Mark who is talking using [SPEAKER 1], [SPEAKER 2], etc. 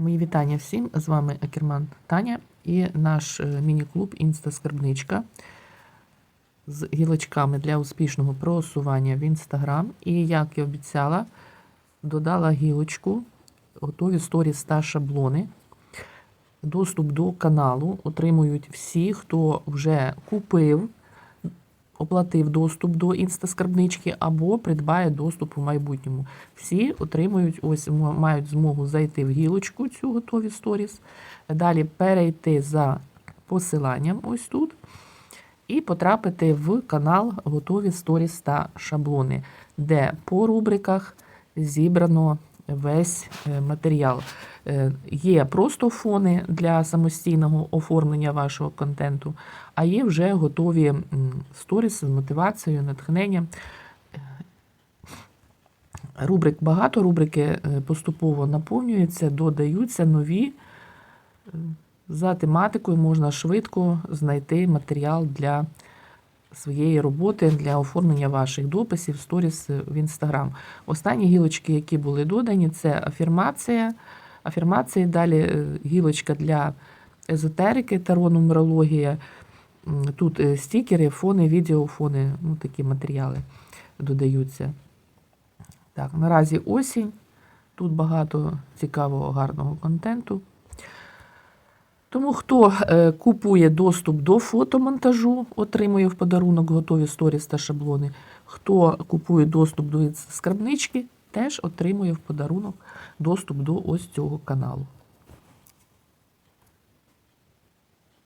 [SPEAKER 1] Мої вітання всім. З вами Акерман Таня і наш е, міні-клуб Інста-скарбничка з гілочками для успішного просування в Інстаграм. І, як і обіцяла, додала гілочку, готові сторіс та шаблони. Доступ до каналу отримують всі, хто вже купив, оплатив доступ до інстаскарбнички або придбає доступ у майбутньому. Всі отримують, ось мають змогу зайти в гілочку цю готові сторіс, далі перейти за посиланням ось тут і потрапити в канал Готові сторіс та шаблони, де по рубриках зібрано весь е, матеріал. Е, Є просто фони для самостійного оформлення вашого контенту, а є вже готові сторіс з мотивацією, натхненням. Рубрик багато, рубрики е, поступово наповнюються, додаються нові. Е, За тематикою можна швидко знайти матеріал для своєї роботи, для оформлення ваших дописів, сторіс в Інстаграм. Останні гілочки, які були додані, це афірмація. Афірмації, далі е, гілочка для езотерики, таро, нумерологія. Тут е, стікери, фони, відеофони, ну такі матеріали додаються. Так, наразі осінь. Тут багато цікавого, гарного контенту. Тому хто е, купує доступ до фотомонтажу, отримує в подарунок готові сторіс та шаблони. Хто купує доступ до скарбнички, теж отримує в подарунок доступ до ось цього каналу.